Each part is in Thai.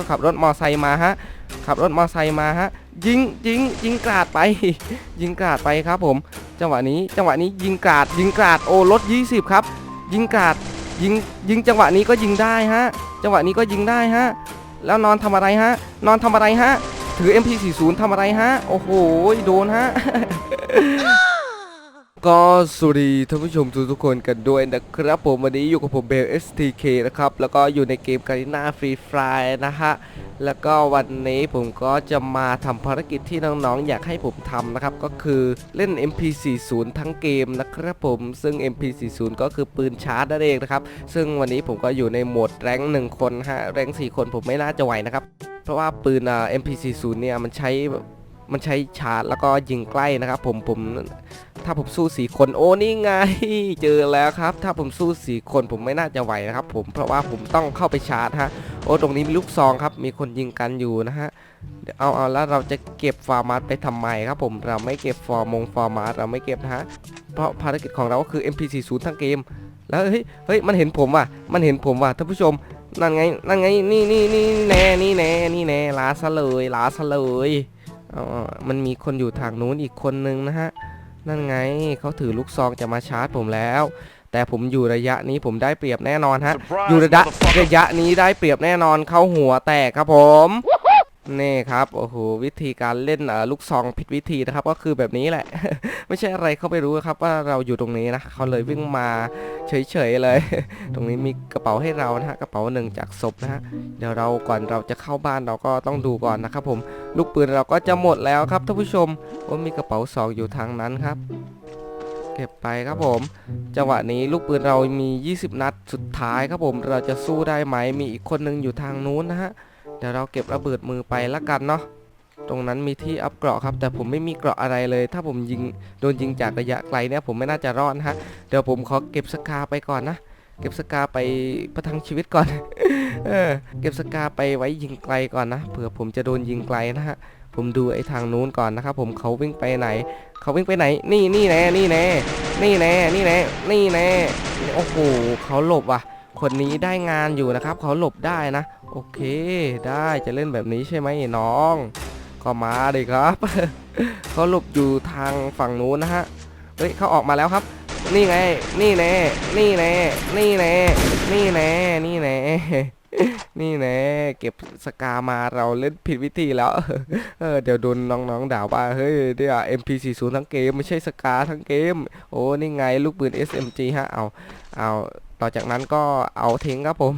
เขาขับรถมอไซค์มาฮะขับรถมอไซค์มาฮะยิงยิงยิงกราดไป ยิงกราดไปครับผม จังหวะนี้จังหวะนี้ยิงกราดยิงกราดโอ้รถ 20 ครับ ยิงกราดยิงยิงจังหวะนี้ก็ยิงได้ฮะจังหวะนี้ก็ยิงได้ฮะแล้วนอนทำอะไรฮะ นอนทำอะไรฮะ ถือ MP40 ทำอะไรฮะ โอ้โห โดนฮะ ก็สวัสดีท่านผู้ชมทุกทุกคนกันด้วยนะครับผมวันนี้อยู่กับผมเบล STK นะครับ แล้วก็อยู่ในเกมการ i นาฟรีฟรายนะฮะ แล้วก็วันนี้ผมก็จะมาทำภารกิจที่น้องๆ อยากให้ผมทำนะครับ ก็คือเล่น MP40 ทั้งเกมนะครับผมซึ่ง MP40 ก็คือปืนชาร์จนั่นเองนะครับ ซึ่งวันนี้ผมก็อยู่ในโหมดแรงค์หนึ่งคนฮะแรงค์สี่คนผมไม่น่าจะไหวนะครับ เพราะว่าปืนอ่า MP40 เนี่ยมันใช้มันใช้ชาร์จแล้วก็ยิงใกล้นะครับผมผม ถ้าผมสู้สี่คนโอ้นี่ไง เจอแล้วครับ ถ้าผมสู้สี่คนผมไม่น่าจะไหวนะครับ ผมเพราะว่าผมต้องเข้าไปชาร์จฮะโอ้ตรงนี้มีลูกซองครับ มีคนยิงกันอยู่นะฮะเดี๋ยวเอาเอาแล้วเราจะเก็บฟอร์มาตไปทำไมครับ ผมเราไม่เก็บฟอร์มงฟอร์มาตเราไม่เก็บนะฮะเพราะภารกิจของเราก็คือ MP40 ทั้งเกม แล้วเฮ้ยเฮ้ยมันเห็นผมว่ะมันเห็นผมว่ะท่านผู้ชมนั่นไงนั่นไงนี่นี่นี่แน่นี่แน่นี่แน่ลาซะเลยลาซะเลยเอาเอมันมีคนอยู่ทางนู้นอีกคนนึงนะฮะ นั่นไงเขาถือลูกซองจะมาชาร์จผมแล้ว แต่ผมอยู่ระยะนี้ผมได้เปรียบแน่นอนฮะ อยู่ระยะระยะนี้ได้เปรียบแน่นอนเข้าหัวแตกครับผมนี่ครับโอ้โหวิธีการเล่นเอ่อลูกซองผิดวิธีนะครับ ก็คือแบบนี้แหละ ไม่ใช่อะไรเขาไปรู้ครับว่าเราอยู่ตรงนี้นะเขาเลยวิ่งมา เฉยๆเลย ตรงนี้มีกระเป๋าให้เรานะฮะกระเป๋าหนึ่งจากศพนะฮะเดี๋ยวเราก่อนเราจะเข้าบ้านเราก็ต้องดูก่อนนะครับผมลูกปืนเราก็จะหมดแล้วครับท่านผู้ชมว่ามีกระเป๋าสองอยู่ทางนั้นครับเก็บไปครับผมจังหวะนี้ลูกปืนเรามี 20 นัดสุดท้ายครับผมเราจะสู้ได้ไหมมีอีกคนนึงอยู่ทางนู้นนะฮะเดี๋ยวเราเก็บระเบิดมือไปละกันเนาะ ตรงนั้นมีที่อัพเกราะครับ แต่ผมไม่มีเกราะอะไรเลย ถ้าผมยิงโดนยิงจากระยะไกลเนี่ยผมไม่น่าจะรอดนะฮะเดี๋ยวผมขอเก็บสกาไปก่อนนะเก็บสกาไปประทังชีวิตก่อน เออ เก็บสกาไปไว้ยิงไกลก่อนนะ เผื่อผมจะโดนยิงไกลนะฮะ ผมดูไอ้ทางนู้นก่อนนะครับ ผมเขาวิ่งไปไหน เขาวิ่งไปไหน นี่นี่แน่ นี่แน่ นี่แน่ นี่แน่ นี่แน่ โอ้โห เขาหลบว่ะ คนนี้ได้งานอยู่นะครับ เขาหลบได้นะ โอเค ได้ จะเล่นแบบนี้ใช่ไหมน้อง ก็มาดิครับเขาหลบอยู่ทางฝั่งนู้นนะฮะเฮ้ยเขาออกมาแล้วครับ นี่ไง นี่แน่นี่แน่นี่แน่นี่แน่นี่แน่นี่แน่เก็บสกามาเราเล่นผิดวิธีแล้วเออเดี๋ยวโดนน้องๆด่าว่าเฮ้ยเดี๋ยว MP40 ทั้งเกมไม่ใช่สกาทั้งเกม โอ้นี่ไงลูกปืน SMG ฮะเอาเอาต่อจากนั้นก็เอาทิ้งครับผม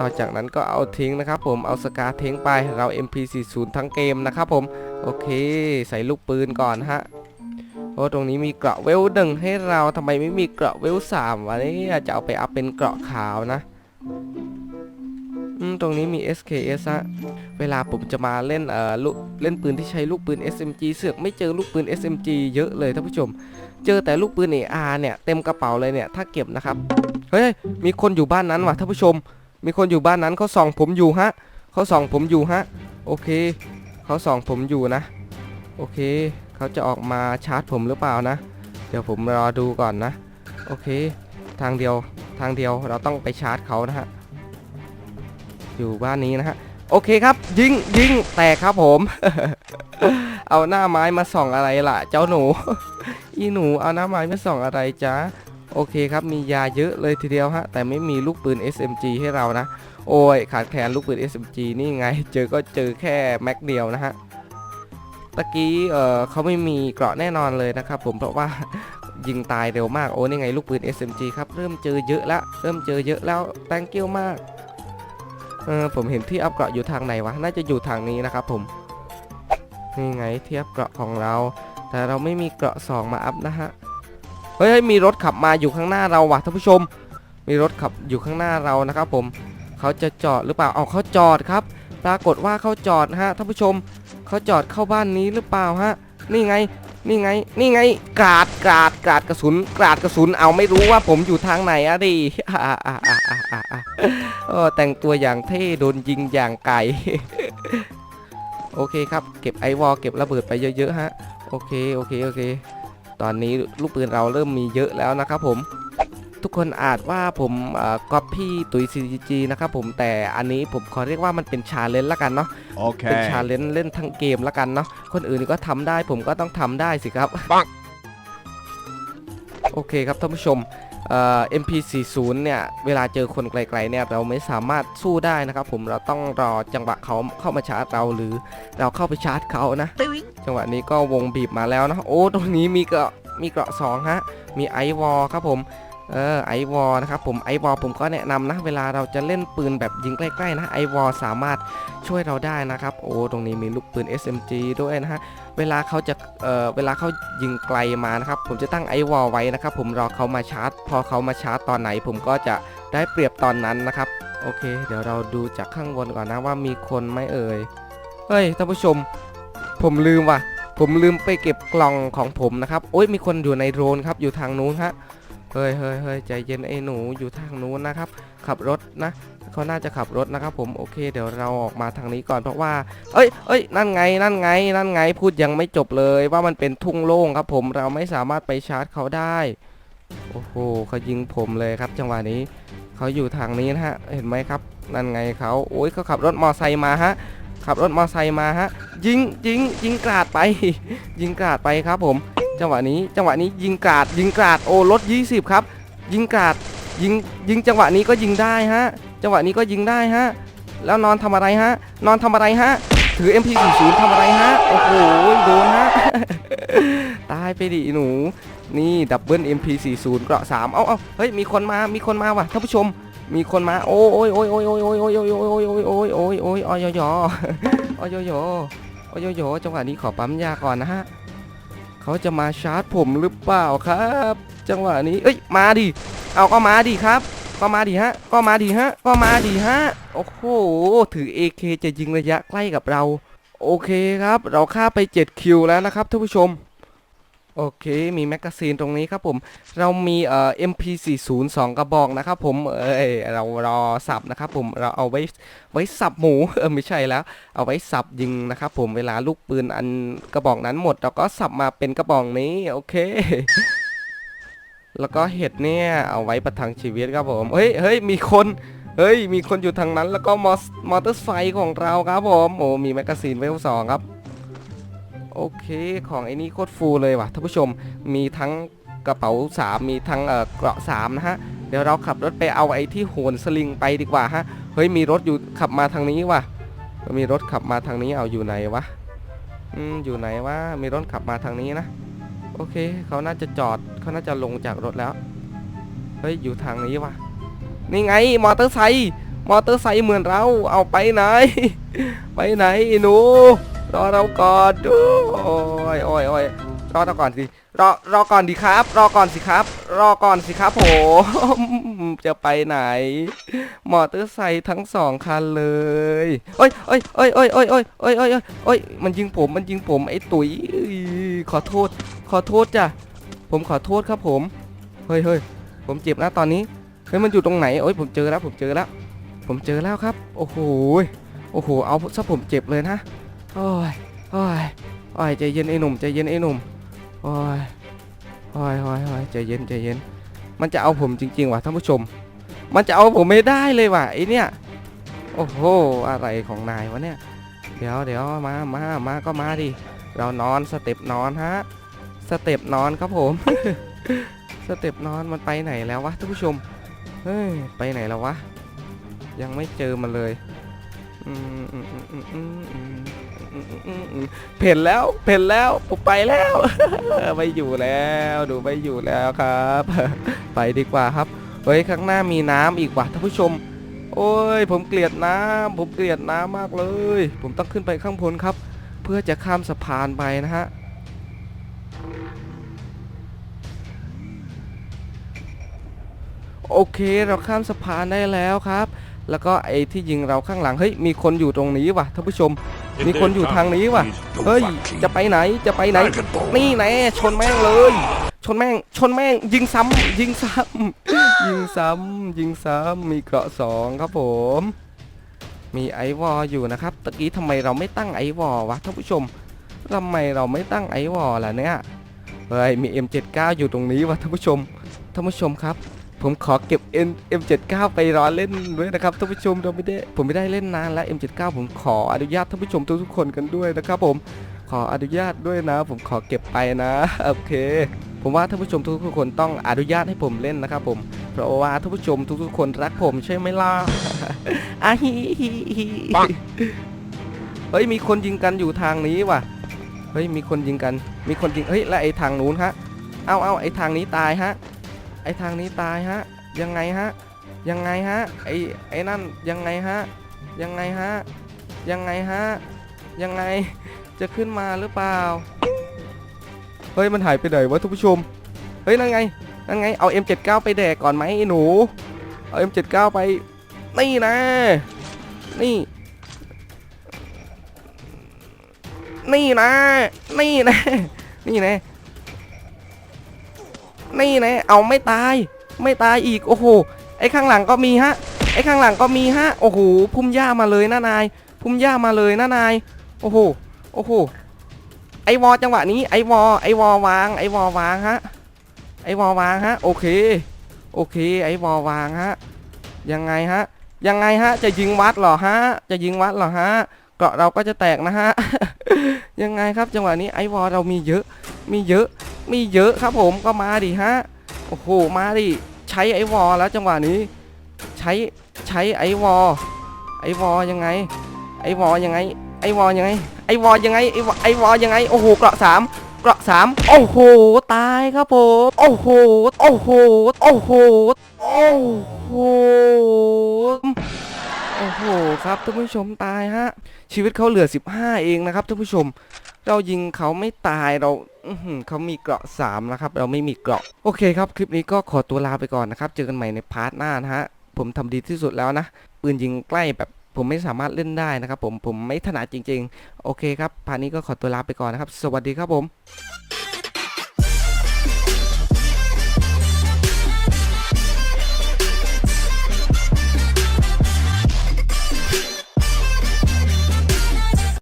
ต่อจากนั้นก็เอาทิ้งนะครับผมเอาสกาทิ้งไปเรา MP40 ทั้งเกมนะครับผมโอเค ใส่ลูกปืนก่อนฮะโอ้ตรงนี้มีเกราะเวลหนึ่งให้เราทำไมไม่มีเกราะเวลสามวะนี่จะเอาไปอัพเป็นเกราะขาวนะตรงนี้มี SKS ฮะ เวลาผมจะมาเล่นเอ่อลูกเล่นปืนที่ใช้ลูกปืน SMG เสือกไม่เจอลูกปืน SMG เยอะเลยท่านผู้ชม เจอแต่ลูกปืน AR เนี่ยเต็มกระเป๋าเลยเนี่ยถ้าเก็บนะครับ เฮ้ย มีคนอยู่บ้านนั้นว่ะท่านผู้ชม มีคนอยู่บ้านนั้นเขาส่องผมอยู่ฮะเขาส่องผมอยู่ฮะ โอเคเขาส่องผมอยู่นะ โอเคเขาจะออกมาชาร์จผมหรือเปล่านะ เดี๋ยวผมรอดูก่อนนะ โอเค ทางเดียวทางเดียวเราต้องไปชาร์จเขานะฮะ อยู่บ้านนี้นะฮะ โอเคครับ ยิงยิงแตกครับผม เอาหน้าไม้มาส่องอะไรล่ะ เจ้าหนู อีหนูเอาหน้าไม้มาส่องอะไรจ๊ะ โอเคครับมียาเยอะเลยทีเดียวฮะแต่ไม่มีลูกปืน SMG ให้เรานะ โอ้ยขาดแคลนลูกปืน SMG นี่ไง เจอก็เจอแค่แม็กเดียวนะฮะตะกี้เออเขาไม่มีเกราะแน่นอนเลยนะครับผมเพราะว่ายิงตายเร็วมากโอ้นี่ไงลูกปืน SMG ครับเริ่มเจอเยอะแล้วเริ่มเจอเยอะแล้ว thank you มากเออผมเห็นที่อัพเกราะอยู่ทางไหนวะน่าจะอยู่ทางนี้นะครับผมนี่ไงเทียบเกราะของเรา แต่เราไม่มีเกราะสองมาอัพนะฮะ เฮ้ยมีรถขับมาอยู่ข้างหน้าเราว่ะท่านผู้ชม มีรถขับอยู่ข้างหน้าเรานะครับผมเขาจะจอดหรือเปล่าเอาเขาจอดครับ ปรากฏว่าเขาจอดฮะท่านผู้ชมเขาจอดเข้าบ้านนี้หรือเปล่าฮะนี่ไงนี่ไงนี่ไงกราดกราดกราดกระสุนกราดกระสุนเอาไม่รู้ว่าผมอยู่ทางไหนอะดิอ่าอ่าอ่าอ่าอ่าอ่าเออแต่งตัวอย่างเท่โดนยิงอย่างไก่โอเคครับ เก็บไอวอลเก็บระเบิดไปเยอะๆฮะโอเคโอเคโอเค ตอนนี้ลูกปืนเราเริ่มมีเยอะแล้วนะครับผม ทุกคนอาจว่าผมก๊อปพี่ตุย CGG นะครับผมแต่อันนี้ผมขอเรียกว่ามันเป็นชาเลนจ์ละกันเนาะเป็นชา Okay. เลนจ์เล่นทั้งเกมละกันเนาะ คนอื่นก็ทำได้ผมก็ต้องทำได้สิครับปังโอเคครับท่านผู้ชม เอ่อ MP40 เนี่ย เวลาเจอคนไกลๆเนี่ย เราไม่สามารถสู้ได้นะครับผมเราต้องรอจังหวะเขาเข้ามาชาร์จเราหรือเราเข้าไปชาร์จเขานะ จังหวะนี้ก็วงบีบมาแล้วนะ โอ้ตรงนี้มีเกราะมีเกราะสองฮะ มีไอวอลครับผมเออไอวอลนะครับผมไอวอลผมก็แนะนำนะ เวลาเราจะเล่นปืนแบบยิงใกล้ ๆ นะไอวอลสามารถช่วยเราได้นะครับ โอ้ตรงนี้มีลูกปืน SMG ด้วยนะฮะ เวลาเขาจะเอ่อเวลาเขายิงไกลมานะครับ ผมจะตั้งไอวอลไว้นะครับ ผมรอเขามาชาร์จ พอเขามาชาร์จตอนไหน ผมก็จะได้เปรียบตอนนั้นนะครับ โอเค เดี๋ยวเราดูจากข้างบนก่อนนะว่ามีคนไหมเอ่ย เฮ้ยท่านผู้ชม ผมลืมว่ะ ผมลืมไปเก็บกล่องของผมนะครับ โอ้ยมีคนอยู่ในโดรนครับอยู่ทางนู้นฮะ เฮ้ยเฮ้ยเฮ้ยใจเย็นไอ้หนูอยู่ทางนู้นนะครับ ขับรถนะเขาน่าจะขับรถนะครับ ผมโอเค เดี๋ยวเราออกมาทางนี้ก่อนเพราะว่า เอ้ยเอ้ยนั่นไงนั่นไง นั่นไงพูดยังไม่จบเลยว่ามันเป็นทุ่งโล่งครับ ผมเราไม่สามารถไปชาร์จเขาได้โอ้โหเขายิงผมเลยครับ จังหวะนี้เขาอยู่ทางนี้นะฮะเห็นไหมครับ นั่นไงเขาโอ้ยเขาขับรถมอไซค์มาฮะขับรถมอไซค์มาฮะยิงยิงยิงกราดไป ยิงกราดไปครับผม จังหวะนี้จังหวะนี้ยิงกราดยิงกราดโอ้รถ20 ครับ ยิงกราดยิงยิงจังหวะนี้ก็ยิงได้ฮะ จังหวะนี้ก็ยิงได้ฮะ แล้วนอนทำอะไรฮะ นอนทำอะไรฮะ ถือ MP40 ทำอะไรฮะ โอ้โหโดนฮะ ตายไปดิหนู นี่ดับเบิล MP40 เกราะ3เอ้าเอ้าเฮ้ยมีคนมามีคนมาว่ะท่านผู้ชม มีคนมาโอ้ยโอ้ยโอ้ยโอ้ยโอ้ยโอ้ยโอ้ยโอ้ยโอ้ยโอ้ยโอ้ยโอ้ยโอ้ยโอ้ยโอ้ยโอ้ยโอ้ยโอ้ยโอ้ยโอจังหวะนี้ขอปั๊มยาก่อนนะฮะ เขาจะมาชาร์จผมหรือเปล่าครับ จังหวะนี้เอ้ยมาดิเอาก็มาดิครับ ก็มาดิฮะ ก็มาดิฮะ ก็มาดิฮะโอ้โหถือ AK จะยิงระยะใกล้กับเรา โอเคครับ เราฆ่าไป7คิวแล้วนะครับท่านผู้ชม โอเค มีแมกกาซีนตรงนี้ครับผม เรามีเอ่อ MP40 2กระบอกนะครับผม เอ้ย เรารอสับนะครับผม เราเอาไว้ไว้สับหมู เออไม่ใช่แล้ว เอาไว้สับยิงนะครับผม เวลาลูกปืนอันกระบอกนั้นหมด เราก็สับมาเป็นกระบอกนี้ โอเค แล้วก็เห็ดเนี่ย เอาไว้ประทังชีวิตครับผม เฮ้ยเฮ้ยมีคน เฮ้ย มีคนอยู่ทางนั้น แล้วก็มอสมอเตอร์ไซค์ของเราครับผม โอ้ มีแมกกาซีนเวลสองครับ โอเคของไอ้นี่โคตรฟูลเลยว่ะท่านผู้ชมมีทั้งกระเป๋าสามมีทั้งเอ่อเกราะสามนะฮะเดี๋ยวเราขับรถไปเอาไอ้ที่โหนสลิงไปดีกว่าฮะเฮ้ยมีรถอยู่ขับมาทางนี้ว่ะมีรถขับมาทางนี้เอาอยู่ไหนวะอืมอยู่ไหนวะมีรถขับมาทางนี้นะ โอเคเขาน่าจะจอดเขาน่าจะลงจากรถแล้วเฮ้ยอยู่ทางนี้วะนี่ไงมอเตอร์ไซค์มอเตอร์ไซค์เหมือนเราเอาไปไหน ไปไหนหนู รอเราก่อนดูโอ้ยโอ้ยโอ้ยรอเราก่อนสิรอรอก่อนดีครับ รอก่อนสิครับ รอก่อนสิครับผมจะไปไหน มอเตอร์ไซค์ทั้งสองคันเลยโอ้ยโอ้ยโอ้ยโอ้ยโอ้ยโอ้ยโอ้ยโอ้ยโอ้ยมันยิงผมมันยิงผมไอ้ตุ๋ยขอโทษ ขอโทษจ้ะผมขอโทษครับผมเฮ้ยเฮ้ยผมเจ็บนะตอนนี้เฮ้ยมันอยู่ตรงไหนโอ้ยผมเจอแล้วผมเจอแล้ว ผมเจอแล้วครับ โอ้โหโอ้โหเอาซะผมเจ็บเลยนะ โอ้ยโอ้ยโอ้ยใจเย็นไอ้หนุ่มใจเย็นไอ้หนุ่มโอ้ยโอ้ยโอ้ยโอ้ยใจเย็นใจเย็น มันจะเอาผมจริง ๆว่ะท่านผู้ชม มันจะเอาผมไม่ได้เลยว่ะไอ้เนี่ยโอ้โหอะไรของนายวะเนี่ย เดี๋ยวเดี๋ยวมามามาก็มาดิเรานอนสเต็ปนอนฮะสเต็ปนอนครับผม สเต็ปนอนมันไปไหนแล้ววะท่านผู้ชมเฮ้ยไปไหนแล้ววะยังไม่เจอมันเลยอืมอืมอืมอืมอืม เพ่นแล้วเพ่นแล้วผมไปแล้วไม่อยู่แล้วดูไม่อยู่แล้วครับ ไปดีกว่าครับเฮ้ยข้างหน้ามีน้ำอีกว่ะท่านผู้ชม โอ้ย ผมเกลียดน้ำผมเกลียดน้ำมากเลย ผมต้องขึ้นไปข้างบนครับ เพื่อจะข้ามสะพานไปนะฮะโอเคเราข้ามสะพานได้แล้วครับ แล้วก็ไอ้ที่ยิงเราข้างหลังเฮ้ยมีคนอยู่ตรงนี้ว่ะท่านผู้ชม มีคนอยู่ทางนี้ว่ะ เฮ้ย จะไปไหน จะไปไหน นี่แน่ชนแม่งเลย ชนแม่ง ชนแม่ง ยิงซ้ำยิงซ้ำยิงซ้ำยิงซ้ำมีเกราะสองครับผม มีไอวอลอยู่นะครับ ตะกี้ทำไมเราไม่ตั้งไอวอลวะท่านผู้ชมทำไมเราไม่ตั้งไอวอลล่ะเนี่ย เฮ้ย มี M79 อยู่ตรงนี้วะท่านผู้ชม ท่านผู้ชมครับ ผมขอเก็บ M M79 ไปรอเล่นด้วยนะครับท่านผู้ชมเราไม่ได้ผมไม่ได้เล่นนานแล้ว M79 ผมขออนุญาตท่านผู้ชมทุกๆคนกันด้วยนะครับผมขออนุญาตด้วยนะ ผมขอเก็บไปนะโอเค ผมว่าท่านผู้ชมทุกๆคนต้องอนุญาตให้ผมเล่นนะครับผมเพราะว่าท่านผู้ชมทุกๆคนรักผมใช่ไหมล่ะอะฮิฮิฮิเฮ้ยมีคนยิงกันอยู่ทางนี้ว่ะเฮ้ยมีคนยิงกัน มีคนยิงเฮ้ยแล้วไอ้ทางนู้นฮะเอาเอาไอ้ทางนี้ตายฮะ ไอทางนี้ตายฮะ ยังไงฮะ ยังไงฮะ ไอไอนั่นยังไงฮะ ยังไงฮะ ยังไงฮะ ยังไง จะขึ้นมาหรือเปล่า เฮ้ยมันหายไปไหนวะทุกผู้ชม เฮ้ยนั่นไง นั่นไง เอา M79 ไปแดกก่อนไหมไอ้หนู เอา M79 ไป นี่นะ นี่ นี่นะ นี่นะ นี่นะ นี่นะเอาไม่ตาย ไม่ตายอีกโอ้โหไอ้ข้างหลังก็มีฮะไอ้ข้างหลังก็มีฮะโอ้โหพุ่มหญ้ามาเลยนะนาย พุ่มหญ้ามาเลยนะนายโอ้โหโอ้โหไอวอจังหวะนี้ไอวอไอวอวางไอวอวางฮะไอวอวางฮะโอเคโอเคไอวอวางฮะยังไงฮะยังไงฮะจะยิงวัดเหรอฮะจะยิงวัดเหรอฮะ เกาะเราก็จะแตกนะฮะ ยังไงครับจังหวะนี้ไอวอเรามีเยอะ มีเยอะ มีเยอะครับผมก็มาดิฮะ โอ้โห มาดิ ใช้ไอวอแล้วจังหวะนี้ ใช้ ใช้ไอวอไอวอยังไง ไอวอยังไง ไอวอยังไง ไอวอยังไง ไอวอไอวอยังไง โอ้โห เกราะสามเกราะสามโอ้โห ตายครับผม โอ้โห โอ้โห โอ้โห โอ้โห โอ้โหครับท่านผู้ชมตายฮะ ชีวิตเขาเหลือ 15 เองนะครับท่านผู้ชม เรายิงเขาไม่ตายเราเขามีเกราะ3นะครับ เราไม่มีเกราะ โอเคครับ คลิปนี้ก็ขอตัวลาไปก่อนนะครับ เจอกันใหม่ในพาร์ทหน้านะฮะ ผมทำดีที่สุดแล้วนะ ปืนยิงใกล้แบบผมไม่สามารถเล่นได้นะครับผม ผมไม่ถนัดจริง ๆ โอเคครับ พาร์ทนี้ก็ขอตัวลาไปก่อนนะครับ สวัสดีครับผม